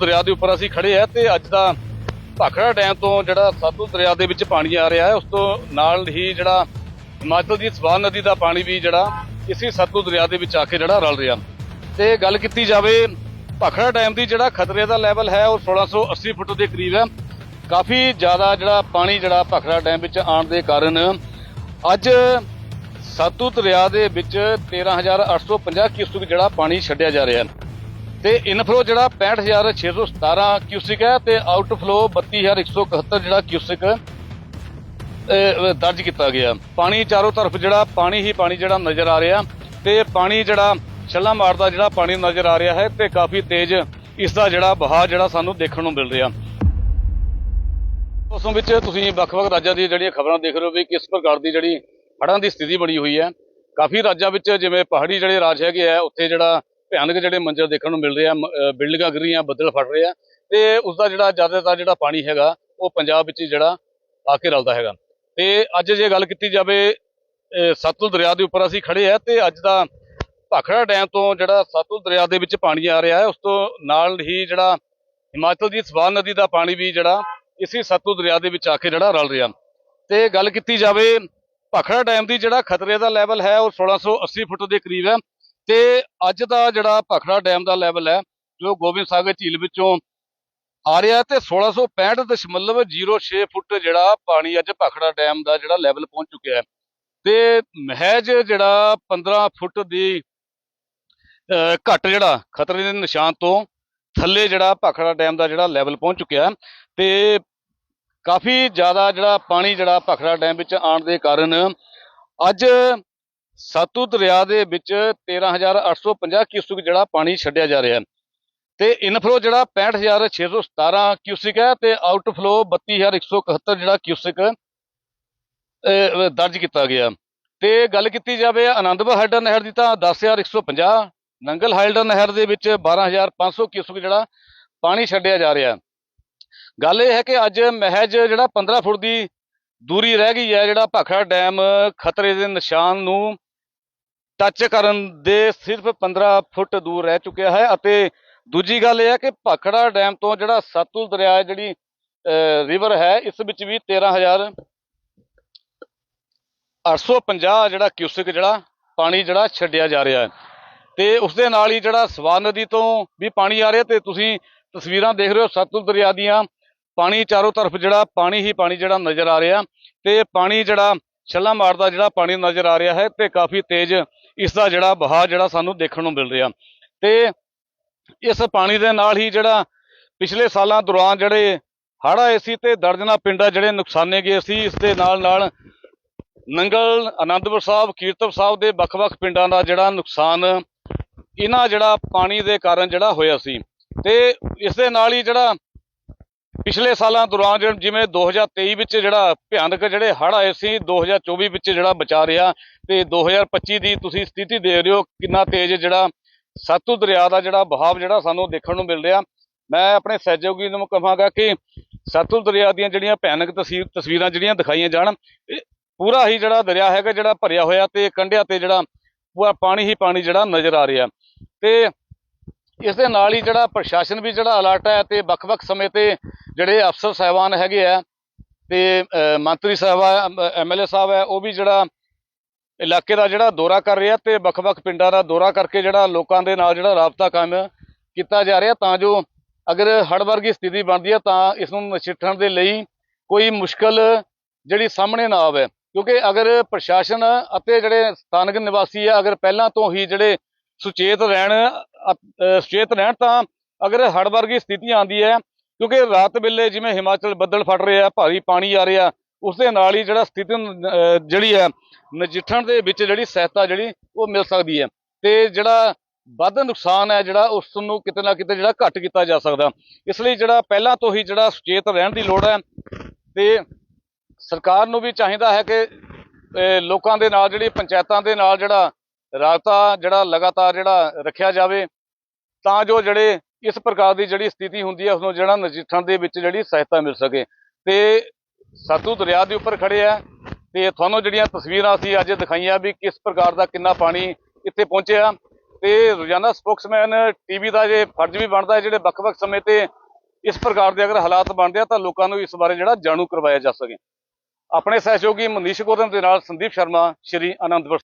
ਦਰਿਆ ਦੇ ਉੱਪਰ ਅਸੀਂ ਖੜੇ ਆ ਤੇ ਅੱਜ ਦਾ ਭਾਖੜਾ ਡੈਮ ਤੋਂ ਜਿਹੜਾ ਸਾਧੂ ਦਰਿਆ ਦੇ ਵਿੱਚ ਪਾਣੀ ਆ ਰਿਹਾ ਹੈ, ਉਸ ਤੋਂ ਨਾਲ ਹੀ ਜਿਹੜਾ ਹਿਮਾਚਲ ਦੀ ਸਵਾਨ ਨਦੀ ਦਾ ਪਾਣੀ ਵੀ ਜਿਹੜਾ ਇਸੇ ਸਾਧੂ ਦਰਿਆ ਦੇ ਵਿੱਚ ਆ ਕੇ ਜਿਹੜਾ ਰਲ ਰਿਹਾ। ਤੇ ਗੱਲ ਕੀਤੀ ਜਾਵੇ, ਭਾਖੜਾ ਡੈਮ ਦੀ ਜਿਹੜਾ ਖਤਰੇ ਦਾ ਲੈਵਲ ਹੈ, ਉਹ 1680 ਫੁੱਟ ਦੇ ਕਰੀਬ ਹੈ। ਕਾਫੀ ਜ਼ਿਆਦਾ ਜਿਹੜਾ ਪਾਣੀ ਜਿਹੜਾ ਭਾਖੜਾ ਡੈਮ ਵਿੱਚ ਆਉਣ ਦੇ ਕਾਰਨ ਅੱਜ ਸਤਲੁਜ ਦਰਿਆ ਦੇ ਵਿੱਚ 13850 ਕਿਊਸਕ ਜਿਹੜਾ ਪਾਣੀ ਛੱਡਿਆ ਜਾ ਰਿਹਾ ਹੈ। ਤੇ ਇਨਫਲੋ ਜਿਹੜਾ 65617 ਕਿਊਸਿਕ ਹੈ ਤੇ ਆਊਟਫਲੋ 32171 ਜਿਹੜਾ ਕਿਊਸਿਕ ਦਰਜ ਕੀਤਾ ਗਿਆ। ਪਾਣੀ ਚਾਰੋਂ ਤਰਫ ਜਿਹੜਾ, ਪਾਣੀ ਹੀ ਪਾਣੀ ਜਿਹੜਾ ਨਜ਼ਰ ਆ ਰਿਹਾ ਤੇ ਪਾਣੀ ਜਿਹੜਾ ਛੱਲਾ ਮਾਰਦਾ ਜਿਹੜਾ ਪਾਣੀ ਨਜ਼ਰ ਆ ਰਿਹਾ ਹੈ ਤੇ ਕਾਫੀ ਤੇਜ਼ ਇਸ ਦਾ ਜਿਹੜਾ ਬਹਾਅ ਜਿਹੜਾ ਸਾਨੂੰ ਦੇਖਣ ਨੂੰ ਮਿਲ ਰਿਹਾ। ਉਸੋਂ ਵਿੱਚ ਤੁਸੀਂ ਵੱਖ-ਵੱਖ ਰਾਜਾਂ ਦੀਆਂ ਜਿਹੜੀਆਂ ਖਬਰਾਂ ਦੇਖ ਰਹੇ ਹੋ ਵੀ ਕਿਸ ਪ੍ਰਕਾਰ ਦੀ ਜਿਹੜੀ ਹੜ੍ਹਾਂ ਦੀ ਸਥਿਤੀ ਬਣੀ ਹੋਈ ਹੈ। ਕਾਫੀ ਰਾਜਾਂ ਵਿੱਚ ਜਿਵੇਂ ਪਹਾੜੀ ਜਿਹੜੇ ਰਾਜ ਹੈਗੇ ਆ, ਉੱਥੇ ਜਿਹੜਾ ਭਿਆਨਕ ਜਿਹੜੇ ਮੰਜ਼ਰ ਦੇਖਣ ਨੂੰ ਮਿਲ ਰਹੇ ਆ ਬਿਲਡਿੰਗਾਂ ਗਿਰ ਰਹੀਆਂ, ਬੱਦਲ ਫਟ ਰਹੇ ਆ, ਤੇ ਉਸ ਦਾ ਜਿਹੜਾ ਜ਼ਿਆਦਾਤਰ ਜਿਹੜਾ ਪਾਣੀ ਹੈਗਾ, ਉਹ ਪੰਜਾਬ ਵਿੱਚ ਹੀ ਜਿਹੜਾ ਆ ਕੇ ਰਲਦਾ ਹੈਗਾ। ਤੇ ਅੱਜ ਜੇ ਗੱਲ ਕੀਤੀ ਜਾਵੇ, ਅਹ ਸਤਲੁਜ ਦਰਿਆ ਦੇ ਉੱਪਰ ਅਸੀਂ ਖੜੇ ਆ, ਤੇ ਅੱਜ ਦਾ ਭਾਖੜਾ ਡੈਮ ਤੋਂ ਜਿਹੜਾ ਸਤਲੁਜ ਦਰਿਆ ਦੇ ਵਿੱਚ ਪਾਣੀ ਆ ਰਿਹਾ ਹੈ, ਉਸ ਤੋਂ ਨਾਲ ਹੀ ਜਿਹੜਾ ਹਿਮਾਚਲ ਦੀ ਸਵਾਨ ਨਦੀ ਦਾ ਪਾਣੀ ਵੀ ਜਿਹੜਾ, ਇਸੇ ਸਤਲੁਜ ਦਰਿਆ ਦੇ ਵਿੱਚ ਆ ਕੇ ਜਿਹੜਾ ਰਲ ਰਿਹਾ। ਤੇ ਗੱਲ ਕੀਤੀ ਜਾਵੇ, ਭਾਖੜਾ ਡੈਮ ਦੀ ਜਿਹੜਾ ਖਤਰੇ ਦਾ ਲੈਵਲ ਹੈ, ਉਹ 1680 ਫੁੱਟ ਦੇ ਕਰੀਬ ਹੈ। ਤੇ ਅੱਜ ਦਾ ਜਿਹੜਾ ਭਾਖੜਾ ਡੈਮ ਦਾ ਲੈਵਲ ਹੈ, ਜੋ ਗੋਬਿੰਦ ਸਾਗਰ ਝੀਲ ਵਿੱਚੋਂ ਆ ਰਿਹਾ ਤੇ 1665.06 ਫੁੱਟ ਜਿਹੜਾ ਪਾਣੀ ਅੱਜ ਭਾਖੜਾ ਡੈਮ ਦਾ ਜਿਹੜਾ ਲੈਵਲ ਪਹੁੰਚ ਚੁੱਕਿਆ ਹੈ। ਤੇ ਮਹਿਜ ਜਿਹੜਾ 15 ਫੁੱਟ ਦੀ ਘੱਟ ਜਿਹੜਾ ਖਤਰੇ ਦੇ ਨਿਸ਼ਾਨ ਤੋਂ ਥੱਲੇ ਜਿਹੜਾ ਭਾਖੜਾ ਡੈਮ ਦਾ ਜਿਹੜਾ ਲੈਵਲ ਪਹੁੰਚ ਚੁੱਕਿਆ ਹੈ ਤੇ ਕਾਫੀ ਜ਼ਿਆਦਾ ਜਿਹੜਾ ਪਾਣੀ ਜਿਹੜਾ ਭਾਖੜਾ ਡੈਮ ਵਿੱਚ ਆਉਣ ਦੇ ਕਾਰਨ ਅੱਜ ਸਤਲੁਜ ਦਰਿਆ ਦੇ ਵਿੱਚ 13850 ਕਿਊਸਿਕ ਜਿਹੜਾ ਪਾਣੀ ਛੱਡਿਆ ਜਾ ਰਿਹਾ ਹੈ। ਤੇ ਇਨਫਲੋ ਜਿਹੜਾ 65617 ਕਿਊਸਿਕ ਹੈ ਤੇ ਆਊਟਫਲੋ 32171 ਜਿਹੜਾ ਕਿਊਸਿਕ ਦਰਜ ਕੀਤਾ ਗਿਆ। ਤੇ ਗੱਲ ਕੀਤੀ ਜਾਵੇ ਆਨੰਦਪੁਰ ਹਾਈਡਰ ਨਹਿਰ ਦੀ ਤਾਂ 10150 ਨੰਗਲ ਹਾਈਡਰ ਨਹਿਰ ਦੇ ਵਿੱਚ 12500 ਕਿਊਸਿਕ ਜਿਹੜਾ ਪਾਣੀ ਛੱਡਿਆ ਜਾ ਰਿਹਾ ਗੱਲ ਇਹ ਹੈ ਕਿ ਅੱਜ ਮਹਿਜ ਜਿਹੜਾ 15 ਫੁੱਟ ਦੀ ਦੂਰੀ ਰਹਿ ਗਈ ਹੈ, ਜਿਹੜਾ ਭਾਖੜਾ ਡੈਮ ਖਤਰੇ ਦੇ ਨਿਸ਼ਾਨ ਨੂੰ ਟੱਚ ਕਰਨ ਦੇ ਸਿਰਫ 15 ਫੁੱਟ ਦੂਰ ਰਹਿ ਚੁੱਕਿਆ ਹੈ ਅਤੇ ਦੂਜੀ ਗੱਲ ਇਹ ਹੈ ਕਿ ਭਾਖੜਾ ਡੈਮ ਤੋਂ ਜਿਹੜਾ ਸਤਲੁਜ ਦਰਿਆ ਜਿਹੜੀ ਰਿਵਰ ਹੈ, ਇਸ ਵਿੱਚ ਵੀ 13000 850 ਜਿਹੜਾ ਕਿਊਸਿਕ ਜਿਹੜਾ ਪਾਣੀ ਜਿਹੜਾ ਛੱਡਿਆ ਜਾ ਰਿਹਾ ਹੈ। ਤੇ ਉਸ ਦੇ ਨਾਲ ਹੀ ਜਿਹੜਾ ਸਵਾਨ ਨਦੀ ਤੋਂ ਵੀ ਪਾਣੀ ਆ ਰਿਹਾ ਤੇ ਤੁਸੀਂ ਤਸਵੀਰਾਂ ਦੇਖ ਰਹੇ ਹੋ ਸਤਲੁਜ ਦਰਿਆ ਦੀਆਂ। ਪਾਣੀ ਚਾਰੋਂ ਤਰਫ ਜਿਹੜਾ ਪਾਣੀ ਹੀ ਪਾਣੀ ਜਿਹੜਾ ਨਜ਼ਰ ਆ ਰਿਹਾ ਤੇ ਪਾਣੀ ਜਿਹੜਾ ਛੱਲਾ ਮਾਰਦਾ ਜਿਹੜਾ ਪਾਣੀ ਨਜ਼ਰ ਆ ਰਿਹਾ ਹੈ ਤੇ ਕਾਫੀ ਤੇਜ਼ ਇਸ ਦਾ ਜਿਹੜਾ ਬਹਾਅ ਜਿਹੜਾ ਸਾਨੂੰ ਦੇਖਣ ਨੂੰ ਮਿਲ ਰਿਹਾ। ਤੇ ਇਸ ਪਾਣੀ ਦੇ ਨਾਲ ਹੀ ਜਿਹੜਾ ਪਿਛਲੇ ਸਾਲਾਂ ਦੌਰਾਨ ਜਿਹੜੇ ਹੜ੍ਹ ਆਏ ਸੀ ਤੇ ਦਰਜਨਾ ਪਿੰਡਾਂ ਜਿਹੜੇ ਨੁਕਸਾਨੇ ਗਏ ਸੀ, ਇਸ ਦੇ ਨਾਲ ਨਾਲ ਨੰਗਲ, ਆਨੰਦਪੁਰ ਸਾਹਿਬ, ਕੀਰਤਪ ਸਾਹਿਬ ਦੇ ਵੱਖ-ਵੱਖ ਪਿੰਡਾਂ ਦਾ ਜਿਹੜਾ ਨੁਕਸਾਨ, ਇਹਨਾਂ ਜਿਹੜਾ ਪਾਣੀ ਦੇ ਕਾਰਨ ਜਿਹੜਾ ਹੋਇਆ ਸੀ। ਤੇ ਇਸ ਦੇ ਨਾਲ ਹੀ ਜਿਹੜਾ ਪਿਛਲੇ ਸਾਲਾਂ ਦੌਰਾਨ ਜਿ- ਜਿਵੇਂ 2023 ਵਿੱਚ ਜਿਹੜਾ ਭਿਆਨਕ ਜਿਹੜੇ ਹੜ੍ਹ ਆਏ ਸੀ 2024 ਵਿੱਚ ਜਿਹੜਾ ਬਚਾ ਰਿਹਾ ਤੇ 2025 ਦੀ ਤੁਸੀਂ ਸਥਿਤੀ ਦੇਖ ਰਹੇ ਹੋ ਕਿੰਨਾ ਤੇਜ਼ ਜਿਹੜਾ ਸਤਲੁਜ ਦਰਿਆ ਦਾ ਜਿਹੜਾ ਬਹਾਵ ਜਿਹੜਾ ਸਾਨੂੰ ਦੇਖਣ ਨੂੰ ਮਿਲ ਰਿਹਾ। ਮੈਂ ਆਪਣੇ ਸਹਿਯੋਗੀ ਨੂੰ ਕਹਾਂਗਾ ਕਿ ਸਤਲੁਜ ਦਰਿਆ ਦੀਆਂ ਜਿਹੜੀਆਂ ਭਿਆਨਕ ਤਸਵੀਰ ਤਸਵੀਰਾਂ ਜਿਹੜੀਆਂ ਦਿਖਾਈਆਂ ਜਾਣ ਪੂਰਾ ਹੀ ਜਿਹੜਾ ਦਰਿਆ ਹੈਗਾ ਜਿਹੜਾ ਭਰਿਆ ਹੋਇਆ ਤੇ ਕੰਢਿਆਂ ਤੇ ਜਿਹੜਾ ਪੂਰਾ ਪਾਣੀ ਹੀ ਪਾਣੀ ਜਿਹੜਾ ਨਜ਼ਰ ਆ ਰਿਹਾ। ਤੇ ਇਸ ਦੇ ਨਾਲ ਹੀ ਜਿਹੜਾ ਪ੍ਰਸ਼ਾਸਨ ਵੀ ਜਿਹੜਾ ਅਲਰਟ ਹੈ ਤੇ ਵੱਖ-ਵੱਖ ਸਮੇਂ ਤੇ ਜਿਹੜੇ ਅਫਸਰ ਸਾਹਿਬਾਨ ਹੈਗੇ ਆ ਤੇ ਮੰਤਰੀ ਸਾਹਿਬ ਐਮਐਲਏ ਸਾਹਿਬ ਹੈ, ਉਹ ਵੀ ਜਿਹੜਾ ਇਲਾਕੇ ਦਾ ਜਿਹੜਾ ਦੌਰਾ ਕਰ ਰਿਹਾ ਤੇ ਵੱਖ-ਵੱਖ ਪਿੰਡਾਂ ਦਾ ਦੌਰਾ ਕਰਕੇ ਜਿਹੜਾ ਲੋਕਾਂ ਦੇ ਨਾਲ ਜਿਹੜਾ ਰਾਬਤਾ ਕਾਇਮ ਕੀਤਾ ਜਾ ਰਿਹਾ, ਤਾਂ ਜੋ ਅਗਰ ਹੜ੍ਹ ਵਰਗੀ ਸਥਿਤੀ ਬਣਦੀ ਹੈ ਤਾਂ ਇਸ ਨੂੰ ਨਜਿੱਠਣ ਦੇ ਲਈ ਕੋਈ ਮੁਸ਼ਕਲ ਜਿਹੜੀ ਸਾਹਮਣੇ ਨਾ ਆਵੇ। ਕਿਉਂਕਿ ਅਗਰ ਪ੍ਰਸ਼ਾਸਨ ਅਤੇ ਜਿਹੜੇ ਸਥਾਨਕ ਨਿਵਾਸੀ ਆ, ਅਗਰ ਪਹਿਲਾਂ ਤੋਂ ਹੀ ਜਿਹੜੇ ਸੁਚੇਤ ਰਹਿਣ ਸੁਚੇਤ ਰਹਿਣ ਤਾਂ ਅਗਰ ਹੜ੍ਹ ਵਰਗੀ ਸਥਿਤੀ ਆਉਂਦੀ ਹੈ ਕਿਉਂਕਿ ਰਾਤ ਵੇਲੇ ਜਿਵੇਂ ਹਿਮਾਚਲ ਬੱਦਲ ਫਟ ਰਿਹਾ ਭਾਰੀ ਪਾਣੀ ਆ ਰਿਹਾ ਉਸ ਦੇ ਨਾਲ ਹੀ ਜਿਹੜਾ ਸਥਿਤੀ ਨੂੰ, ਜਿਹੜੀ ਹੈ ਨਜਿੱਠਣ ਦੇ ਵਿੱਚ ਜਿਹੜੀ ਸਹਾਇਤਾ ਜਿਹੜੀ ਉਹ ਮਿਲ ਸਕਦੀ ਹੈ ਤੇ ਜਿਹੜਾ ਵੱਧ ਨੁਕਸਾਨ ਹੈ ਜਿਹੜਾ ਉਸ ਨੂੰ ਕਿਤੇ ਨਾ ਕਿਤੇ ਜਿਹੜਾ ਘੱਟ ਕੀਤਾ ਜਾ ਸਕਦਾ। ਇਸ ਲਈ ਜਿਹੜਾ ਪਹਿਲਾਂ ਤੋਂ ਹੀ ਜਿਹੜਾ ਸੁਚੇਤ ਰਹਿਣ ਦੀ ਲੋੜ ਹੈ ਤੇ ਸਰਕਾਰ ਨੂੰ ਵੀ ਚਾਹੀਦਾ ਹੈ ਕਿ ਲੋਕਾਂ ਦੇ ਨਾਲ ਜਿਹੜੀ ਪੰਚਾਇਤਾਂ ਦੇ ਨਾਲ ਜਿਹੜਾ ਰਾਬਤਾ ਜਿਹੜਾ ਲਗਾਤਾਰ ਜਿਹੜਾ ਰੱਖਿਆ ਜਾਵੇ ਤਾਂ ਜੋ ਜਿਹੜੇ ਇਸ ਪ੍ਰਕਾਰ ਦੀ ਜਿਹੜੀ ਸਥਿਤੀ ਹੁੰਦੀ ਹੈ ਉਸ ਨੂੰ ਜਿਹੜਾ ਨਜਿੱਠਣ ਦੇ ਵਿੱਚ ਜਿਹੜੀ ਸਹਾਇਤਾ ਮਿਲ ਸਕੇ। ਤੇ ਸਾਧੂ ਦਰਿਆ ਦੇ ਉੱਪਰ ਖੜੇ ਆ, ਤੇ ਤੁਹਾਨੂੰ ਜਿਹੜੀਆਂ ਤਸਵੀਰਾਂ ਅਸੀਂ ਅੱਜ ਦਿਖਾਈਆਂ ਵੀ ਕਿਸ ਪ੍ਰਕਾਰ ਦਾ ਕਿੰਨਾ ਪਾਣੀ ਇੱਥੇ ਪਹੁੰਚਿਆ। ਤੇ ਰੋਜ਼ਾਨਾ ਸਪੋਕਸਮੈਨ ਟੀਵੀ ਦਾ ਜੇ ਫਰਜ਼ ਵੀ ਬਣਦਾ ਹੈ, ਜਿਹੜੇ ਵੱਖ-ਵੱਖ ਸਮੇਂ ਤੇ ਇਸ ਪ੍ਰਕਾਰ ਦੇ ਅਗਰ ਹਾਲਾਤ ਬਣਦੇ ਆ, ਤਾਂ ਲੋਕਾਂ ਨੂੰ ਇਸ ਬਾਰੇ ਜਿਹੜਾ ਜਾਣੂ ਕਰਵਾਇਆ ਜਾ ਸਕੇ। ਆਪਣੇ ਸਹਿਯੋਗੀ ਮਨੀਸ਼ ਗੋਦਮ ਦੇ ਨਾਲ ਸੰਦੀਪ ਸ਼ਰਮਾ, ਸ਼੍ਰੀ ਆਨੰਦਪੁਰ।